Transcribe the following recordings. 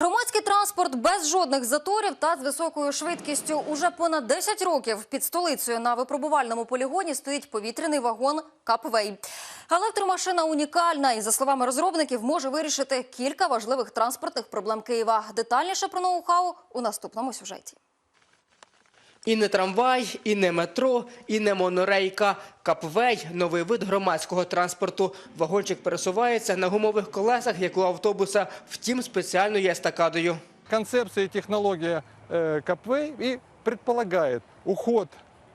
Громадський транспорт без жодних заторів та з високою швидкістю. Уже понад 10 років під столицею на випробувальному полігоні стоїть повітряний вагон Капвей. Електромашина унікальна і, за словами розробників, може вирішити кілька важливих транспортних проблем Києва. Детальніше про ноу-хау у наступному сюжеті. І не трамвай, і не метро, і не монорейка. Капвей – новий вид громадського транспорту. Вагончик пересувається на гумових колесах, як у автобуса, втім спеціальною естакадою. Концепция и технология э, КАПВЕЙ и предполагает уход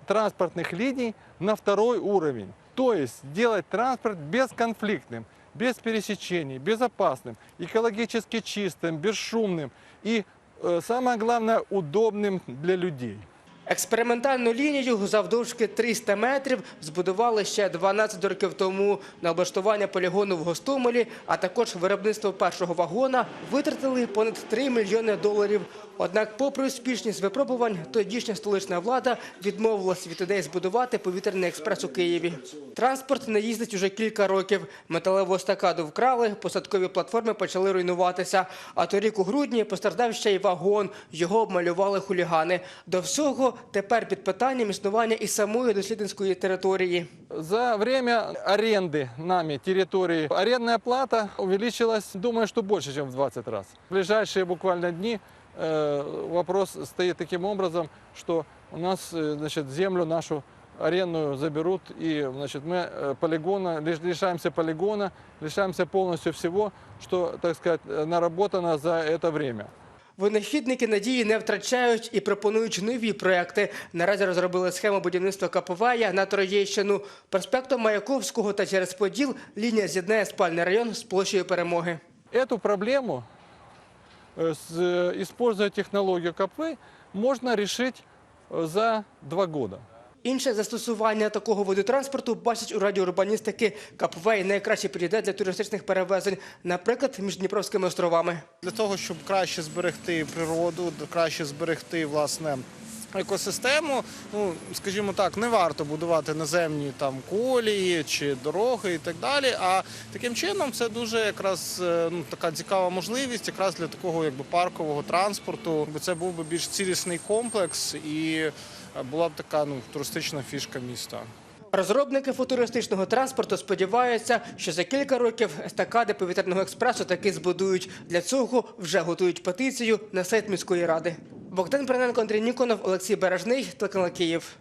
транспортных линий на второй уровень. То есть сделать транспорт бесконфликтным, без пересечений, безопасным, экологически чистым, бесшумным и, э, самое главное, удобным для людей. Експериментальну лінію завдовжки 300 метрів збудували ще 12 років тому. На облаштування полігону в Гостомелі, а також виробництво першого вагона витратили понад 3 мільйони доларів. Однак, попри успішність випробувань, тодішня столична влада відмовилась від ідеї збудувати повітряний експрес у Києві. Транспорт не їздить уже кілька років. Металеву estакаду вкрали, посадкові платформи почали руйнуватися. А торік у грудні постраждав ще й вагон. Його обмалювали хулігани. До всього тепер під питанням існування і самої дослідницької території. За время аренды нами территории арендная плата увеличилась, думаю, что больше, чем в 20 раз. В ближайшие буквально дни э, вопрос стоит таким образом, что у нас э, значит, землю нашу арендную заберут, и значит, мы э, полигона, лиш- лишаемся полигона, лишаемся полностью всего, что, так сказать, э, наработано за это время. Винахідники надії не втрачають і пропонують нові проекти. Наразі розробили схему будівництва Каповая на Троєщину. Проспектом Маяковського та через Поділ лінія з'єднає спальний район з площею перемоги. Эту проблему, э, с- э, используя технологию КП, можно решить э, за два года. Інше застосування такого виду транспорту бачать у радіоурбаністики. Капвей найкраще підійде для туристичних перевезень, наприклад, між Дніпровськими островами. Для того, щоб краще зберегти природу, краще зберегти власне. Екосистему, ну скажімо так, не варто будувати наземні там колії чи дороги і так далі. А таким чином це дуже якраз е, ну, така цікава можливість, якраз для такого якби паркового транспорту. Бо це був би більш цілісний комплекс і е, була б така ну туристична фішка міста. Розробники футуристичного транспорту сподіваються, що за кілька років естакади повітряного експресу таки збудують. Для цього вже готують петицію на сайт міської ради. Богдан Бриненко, Андрій Ніконов, Олексій Бережний, телеканал Київ.